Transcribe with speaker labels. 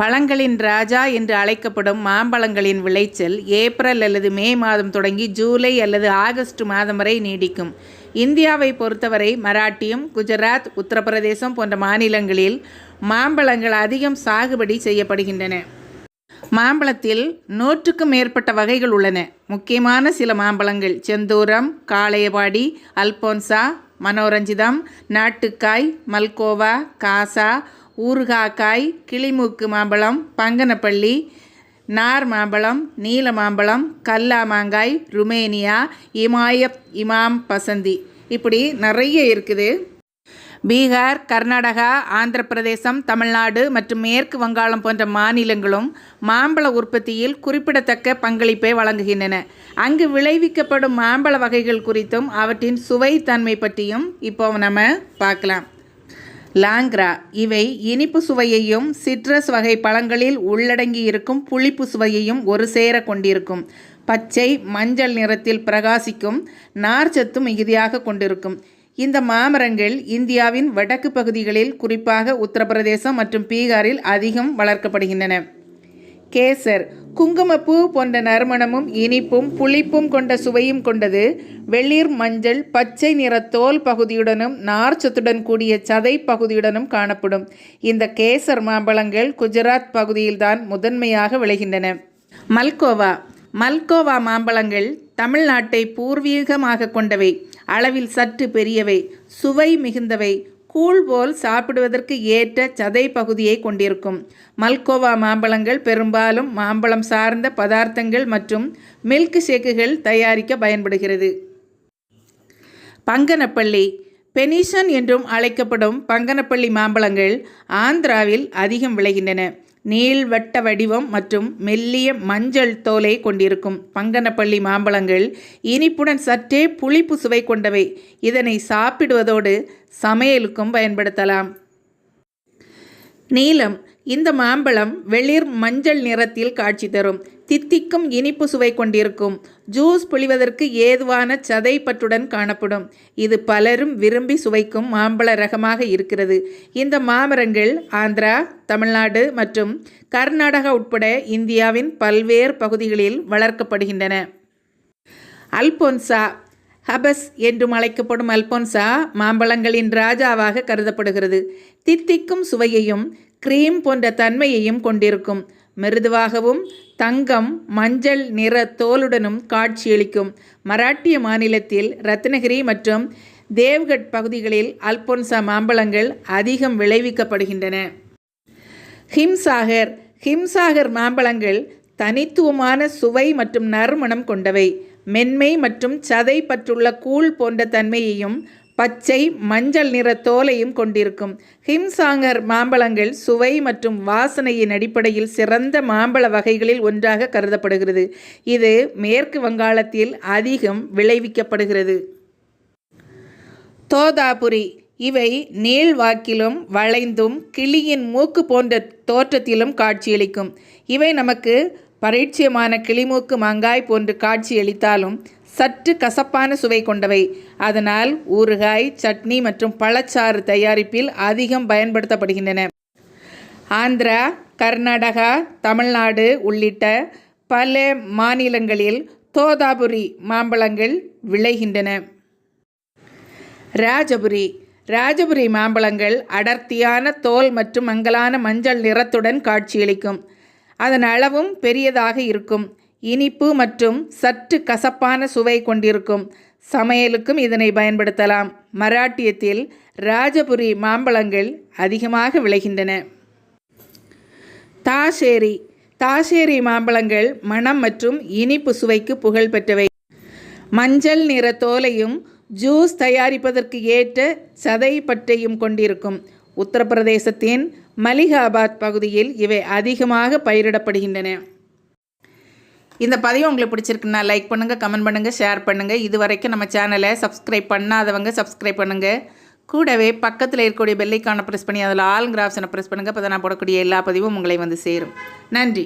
Speaker 1: பழங்களின் ராஜா என்று அழைக்கப்படும் மாம்பழங்களின் விளைச்சல் ஏப்ரல் அல்லது மே மாதம் தொடங்கி ஜூலை அல்லது ஆகஸ்ட் மாதம் வரை நீடிக்கும். இந்தியாவை பொறுத்தவரை மராட்டியம் குஜராத் உத்தரப்பிரதேசம் போன்ற மாநிலங்களில் மாம்பழங்கள் அதிகம் சாகுபடி செய்யப்படுகின்றன. மாம்பழத்தில் நூற்றுக்கும் மேற்பட்ட வகைகள் உள்ளன. முக்கியமான சில மாம்பழங்கள் செந்தூரம் காளையபாடி அல்போன்சா மனோரஞ்சிதம் நாட்டுக்காய் மல்கோவா காசா ஊறுகாக்காய் கிளிமூக்கு மாம்பழம் பங்கனப்பள்ளி நார் மாம்பழம் நீல மாம்பழம் கல்லா மாங்காய் ருமேனியா இமாயப் இமாம் பசந்தி. இப்படி நிறைய இருக்குது. பீகார் கர்நாடகா ஆந்திர பிரதேசம் தமிழ்நாடு மற்றும் மேற்கு வங்காளம் போன்ற மாநிலங்களும் மாம்பழ உற்பத்தியில் குறிப்பிடத்தக்க பங்களிப்பை வழங்குகின்றன. அங்கு விளைவிக்கப்படும் மாம்பழ வகைகள் குறித்தும் அவற்றின் சுவை தன்மை பற்றியும் இப்போ நம்ம பார்க்கலாம். லாங்க்ரா. இவை இனிப்பு சுவையையும் சிட்ரஸ் வகை பழங்களில் உள்ளடங்கி இருக்கும் புளிப்பு சுவையையும் ஒரு சேர கொண்டிருக்கும். பச்சை மஞ்சள் நிறத்தில் பிரகாசிக்கும் நார்ச்சத்து மிகுதியாக கொண்டிருக்கும். இந்த மாமரங்கள் இந்தியாவின் வடக்கு பகுதிகளில் குறிப்பாக உத்தரப்பிரதேசம் மற்றும் பீகாரில் அதிகம் வளர்க்கப்படுகின்றன. கேசர். குங்குமப்பூ போன்ற நறுமணமும் இனிப்பும் புளிப்பும் கொண்ட சுவையும் கொண்டது. வெளிர் மஞ்சள் பச்சை நிற தோல் பகுதியுடனும் நார்ச்சத்துடன் கூடிய சதை பகுதியுடனும் காணப்படும். இந்த கேசர் மாம்பழங்கள் குஜராத் பகுதியில்தான் முதன்மையாக விளைகின்றன. மல்கோவா. மல்கோவா மாம்பழங்கள் தமிழ்நாட்டை பூர்வீகமாக கொண்டவை. அளவில் சற்று பெரியவை. சுவை மிகுந்தவை. கூழ் போல் சாப்பிடுவதற்கு ஏற்ற சதை பகுதியை கொண்டிருக்கும். மல்கோவா மாம்பழங்கள் பெரும்பாலும் மாம்பழம் சார்ந்த பதார்த்தங்கள் மற்றும் மில்க் ஷேக்குகள் தயாரிக்க பயன்படுகிறது. பங்கனப்பள்ளி. பெனிஷன் என்றும் அழைக்கப்படும் பங்கனப்பள்ளி மாம்பழங்கள் ஆந்திராவில் அதிகம் விளைகின்றன. நீள்வட்ட வடிவம் மற்றும் மெல்லிய மஞ்சள் தோலை கொண்டிருக்கும் பங்கனப்பள்ளி மாம்பழங்கள் இனிப்புடன் சற்றே புளிப்பு சுவை கொண்டவை. இதனை சாப்பிடுவதோடு சமையலுக்கும் பயன்படுத்தலாம். நீலம் இந்த மாம்பழம் வெளிர் மஞ்சள் நிறத்தில் காட்சி தரும். தித்திக்கும் இனிப்பு சுவை கொண்டிருக்கும். ஜூஸ் புழிவதற்கு ஏதுவான சதை பற்றுடன் காணப்படும். இது பலரும் விரும்பி சுவைக்கும் மாம்பழ ரகமாக இருக்கிறது. இந்த மாமரங்கள் ஆந்திரா தமிழ்நாடு மற்றும் கர்நாடகா உட்பட இந்தியாவின் பல்வேறு பகுதிகளில் வளர்க்கப்படுகின்றன. அல்போன்சா ஹபஸ் என்றும் அழைக்கப்படும் அல்போன்சா மாம்பழங்களின் ராஜாவாக கருதப்படுகிறது. தித்திக்கும் சுவையையும் கிரீம் போன்ற தன்மையையும் கொண்டிருக்கும். மிருதுவாகவும் தங்கம் மஞ்சள் நிற தோலுடனும் காட்சியளிக்கும். மராட்டிய மாநிலத்தில் ரத்னகிரி மற்றும் தேவ்கட் பகுதிகளில் அல்போன்சா மாம்பழங்கள் அதிகம் விளைவிக்கப்படுகின்றன. ஹிம்சாகர். ஹிம்சாகர் மாம்பழங்கள் தனித்துவமான சுவை மற்றும் நறுமணம் கொண்டவை. மென்மை மற்றும் சதை பற்றுள்ள கூழ் போன்ற தன்மையையும் பச்சை மஞ்சள் நிற தோலையும் கொண்டிருக்கும். ஹிம்சாங்கர் மாம்பழங்கள் சுவை மற்றும் வாசனையின் அடிப்படையில் சிறந்த மாம்பழ வகைகளில் ஒன்றாக கருதப்படுகிறது. இது மேற்கு வங்காளத்தில் அதிகம் விளைவிக்கப்படுகிறது. தோதாபுரி. இவை நீள்வாக்கிலும் வளைந்தும் கிளியின் மூக்கு போன்ற தோற்றத்திலும் காட்சியளிக்கும். இவை நமக்கு பரீட்சியமான கிளிமூக்கு மாங்காய் போன்று காட்சியளித்தாலும் சற்று கசப்பான சுவை கொண்டவை. அதனால் ஊறுகாய் சட்னி மற்றும் பழச்சாறு தயாரிப்பில் அதிகம் பயன்படுத்தப்படுகின்றன. ஆந்திரா கர்நாடகா தமிழ்நாடு உள்ளிட்ட பல மாநிலங்களில் தோதாபுரி மாம்பழங்கள் விளைகின்றன. ராஜபுரி. ராஜபுரி மாம்பழங்கள் அடர்த்தியான தோல் மற்றும் மங்கலான மஞ்சள் நிறத்துடன் காட்சியளிக்கும். அதன் அளவும் பெரியதாக இருக்கும். இனிப்பு மற்றும் சற்று கசப்பான சுவை கொண்டிருக்கும். சமையலுக்கும் இதனை பயன்படுத்தலாம். மராட்டியத்தில் ராஜபுரி மாம்பழங்கள் அதிகமாக விளைகின்றன. தாஷேரி. தாஷேரி மாம்பழங்கள் மணம் மற்றும் இனிப்பு சுவைக்கு புகழ் பெற்றவை. மஞ்சள் நிற தோலையும் ஜூஸ் தயாரிப்பதற்கு ஏற்ற சதை பற்றையும் கொண்டிருக்கும். உத்தரப்பிரதேசத்தின் மலிகாபாத் பகுதியில் இவை அதிகமாக பயிரிடப்படுகின்றன. இந்த பதிவு உங்களுக்கு பிடிச்சிருக்குன்னா லைக் பண்ணுங்கள் கமெண்ட் பண்ணுங்கள் ஷேர் பண்ணுங்கள் இது வரைக்கும் நம்ம சேனலை சப்ஸ்கிரைப் பண்ணாதவங்க சப்ஸ்கிரைப் பண்ணுங்கள் கூடவே பக்கத்தில் இருக்கக்கூடிய பெல்லைக்கான ப்ரெஸ் பண்ணி அதில் ஆல் கிராஃப்ஸனை ப்ரெஸ் பண்ணுங்கள் அப்போ தான் நான் போடக்கூடிய எல்லா பதிவும் உங்களை வந்து சேரும். நன்றி.